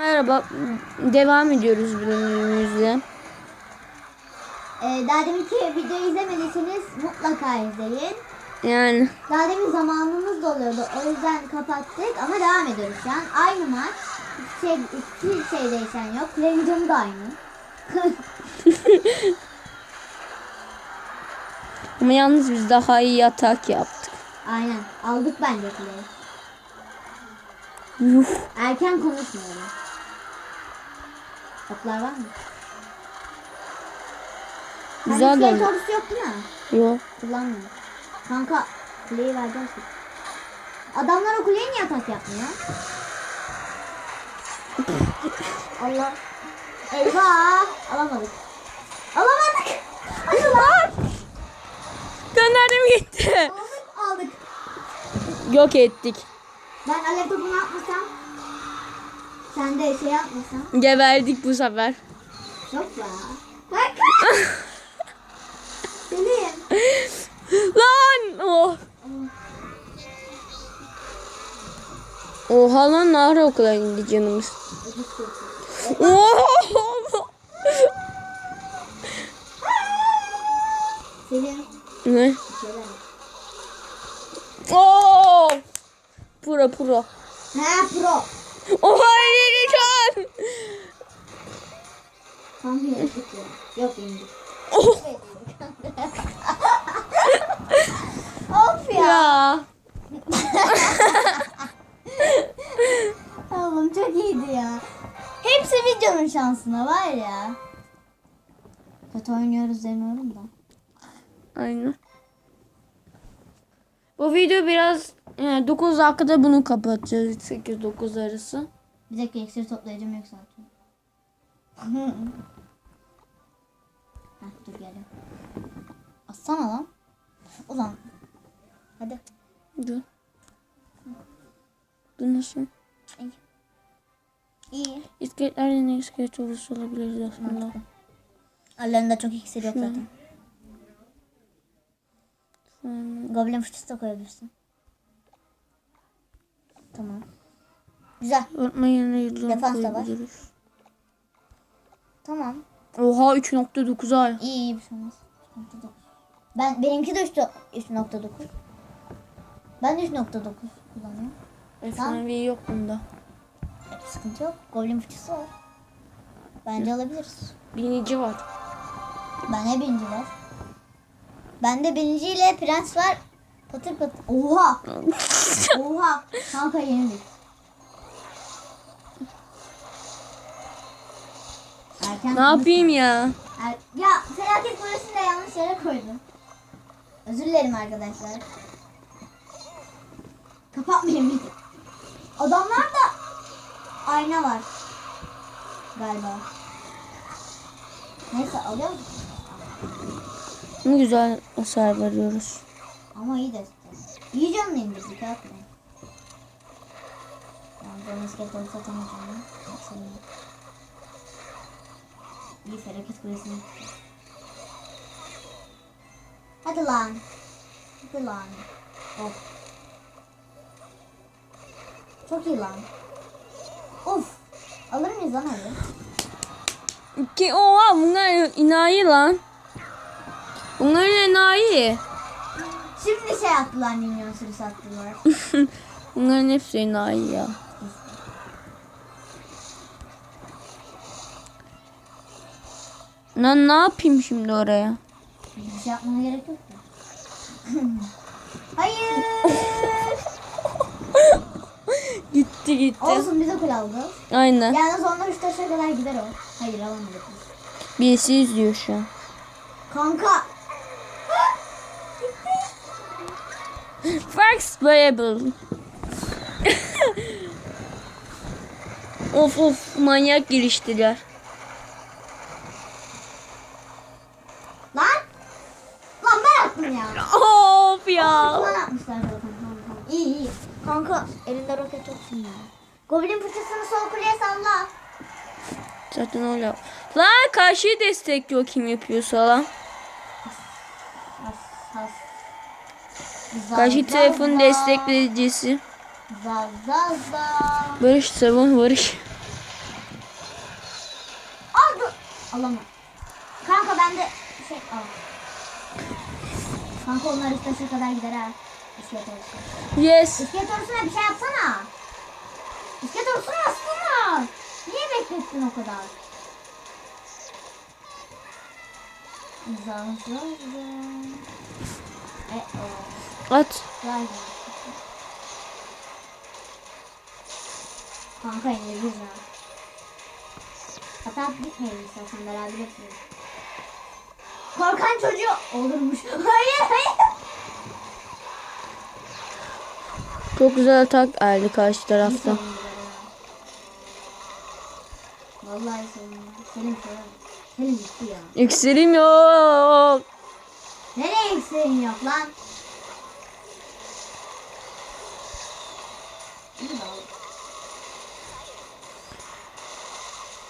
Merhaba. Devam ediyoruz bölümümüzle. Ee, daha deminki videoyu izlemediyseniz mutlaka izleyin. Yani Daha demin zamanımız doluyordu. O yüzden kapattık ama devam ediyoruz şu an. Aynı maç. Hiçbir şey, hiçbir şey değişen yok. Kulenin canı da aynı. ama yalnız biz daha iyi atak yaptık. Aynen. Aldık bence kuleyi. Yuh. Erken konuşmuyorum. Toplar var mı? Güzel Hani oldu. topusu yok değil mi? Yok. Kullanmıyorum. Kanka kuleyi vereceğim. Adamlar o kuleye niye atak yapmıyor? Allah. Eyvah. Alamadık. Alamadık. Lan. Gönderdim gitti. Aldık. Aldık. Yok ettik. Ben alev topunu atmasam. Sen de şey yapmasan. Geberdik bu sefer. Yok. Bak. Selim. Lan! Oh. Oha lan Nahra okula indi canımız. Selim. ne? Oh! Pura pura. He pro. Oha Yaptık ya. Yok indik. Oh! Of ya. Ya. Oğlum çok iyiydi ya. Hepsi videonun şansına var ya. Kötü oynuyoruz demiyorum da. Aynen. Bu video biraz yani 9 dakikada bunu kapatacağız. 8-9 arası. Bir dakika iksir toplayacağım yoksa atıyorum. Heh, dur geliyorum. Atsana lan. Ulan. Hadi. Dur. Bu nasıl? İyi. İyi. İskeletler ne iskelet olursa olabilir aslında. Ellerinde çok iksir yok zaten. Hmm, Goblin fıçısı da koyabilirsin. Tamam. Güzel. Örtme yerine yıldırım Defans da var. Tamam. Oha 3.9 ay. İyi iyi bir şey olmaz. 3.9. Ben benimki de 3.9. Ben de 3.9 kullanıyorum. Efsanevi yok bunda. Sıkıntı yok. Goblin fıçısı var. Bence alabiliriz. Binici var. Bende birinci var. Bende birinciyle prens var. Patır patır. Oha. Oha. Kanka yenildik. Erken ne yapayım ya? Er- ya felaket de yanlış yere koydum. Özür dilerim arkadaşlar. Kapatmayayım bir. Adamlarda ayna var. Galiba. Neyse alıyor musun? Ne güzel hasar veriyoruz. Ama iyi de. İyi canlı indirdik ha. Ben iskelet olsa satamayacağım. Yoksa iyi. İyi felaket kulesini. Hadi lan. Hadi lan. Of. Çok iyi lan. Of. Alır mıyız lan öyle? Ki oha bunlar inayi lan. Bunlar enayi. Şimdi şey attılar minyon sürüsü attılar. Bunların hepsi enayi ya. Lan ne yapayım şimdi oraya? Bir şey yapmana gerek yok ki. Hayır. Gitti gitti. Olsun bize kul aldı. Aynen. Yani sonra üç taşa kadar gider o. Hayır alamadık. Birisi izliyor şu an. Kanka. Fox Variable. of of manyak giriştiler. Lan. Lan ben attım ya. Of ya. Lan atmışlar zaten. Tamam. İyi iyi. Kanka elinde roket çok şimdi. Goblin fırçasını sol kuleye salla. Zaten öyle. Lan karşıyı destekliyor kim yapıyorsa lan. Has has. Za, Karşı za, tarafın za. destekleyicisi. Za za za. Barış savun Barış. Alamam. Kanka ben de şey al. Kanka onlar istasyona kadar gider ha. İskelet olsun. Yes. İskelet olsuna bir şey yapsana. İskelet olsuna aslında. Niye beklettin o kadar? Zan zan zan. E o. At. Vay. Kanka indiririz ya. Hatta gitmeyelim istersen beraber yapalım. Korkan çocuğu olurmuş. Hayır hayır. Çok güzel atak geldi karşı taraftan. Vallahi senin Selim. Selim gitti ya. İksirim yok. Nereye eksiğin yok lan?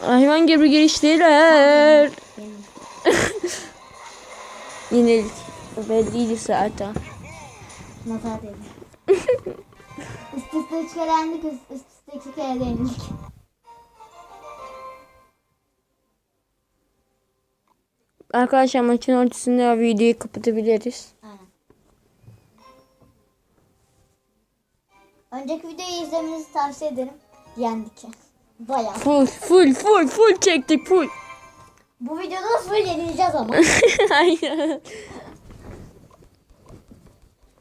Hayvan gibi giriştiler. Yenilik. Belliydi zaten. Nazar değdi. üst üste üç kere yendik, üst, üst üste iki kere de yenildik. Arkadaşlar maçın ortasında videoyu kapatabiliriz. Aynen. Önceki videoyu izlemenizi tavsiye ederim. Yendik. Bayağı. Full full full full çektik full. Bu videoda full yenileceğiz ama. Aynen.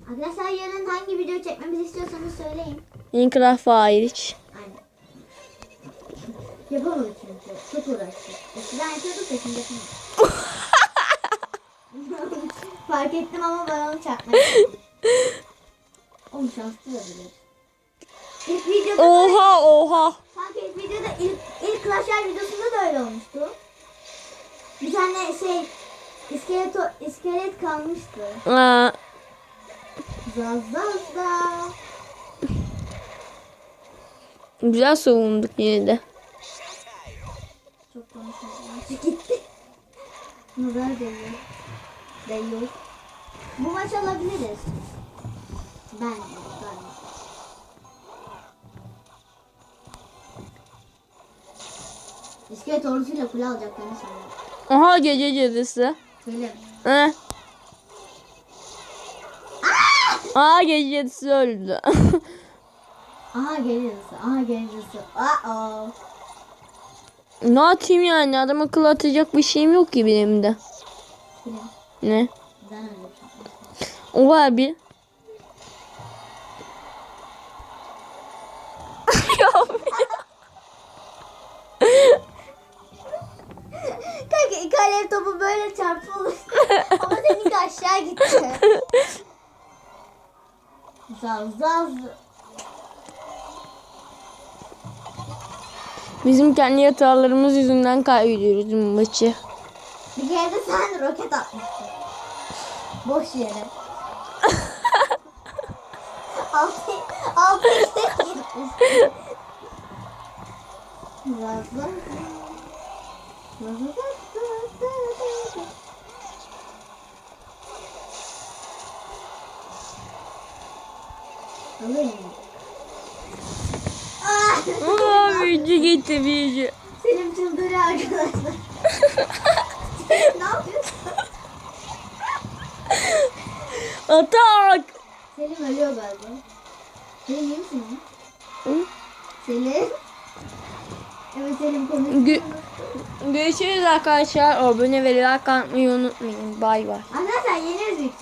Arkadaşlar yarın hangi video çekmemizi istiyorsanız söyleyin. Minecraft hariç. Aynen. Yapamadık çünkü. Çok uğraştık. Eskiden yapıyorduk da şimdi yapamıyoruz. Fark ettim ama ben onu çarpmadım. Oğlum şanslı da bilir. İlk videoda Oha oha. Kanka ilk videoda ilk, ilk Clash Royale videosunda da öyle olmuştu. Bir tane şey iskelet, iskelet kalmıştı. Aa, Zaz zaz zaz. güzel savunduk yine de. Çok konuşmadım. Gitti. Nazar değiyor. Değiyor. Bu maç alabiliriz. Ben ben. İskelet ordusuyla kule alacaklarını sanıyorum. Aha gece cadısı. He. Aa gece cadısı öldü. Aha geliriz. Aha geliriz. Aa. ne atayım yani adam akıl atacak bir şeyim yok ki benim de. Ne? O var bir. böyle çarpılır. Ama seninki aşağı gitti. Zaz zaz. Bizim kendi hatalarımız yüzünden kaybediyoruz bu maçı. Bir kere de sen roket atmıştın. Boş yere. altı, altı işte gitmişsin. Zaz zaz. Zaz zaz zaz zaz zaz. Alayım mı? Ah! Aa büyücü gitti büyücü. Selim çıldırıyor arkadaşlar. ne yapıyorsun? Atak. Selim ölüyor galiba. Selim iyi misin? Hı? Selim. Evet Selim konuş. Gö- Görüşürüz arkadaşlar. Abone ve like atmayı unutmayın. Bay bay. Arkadaşlar yeniriz büyük.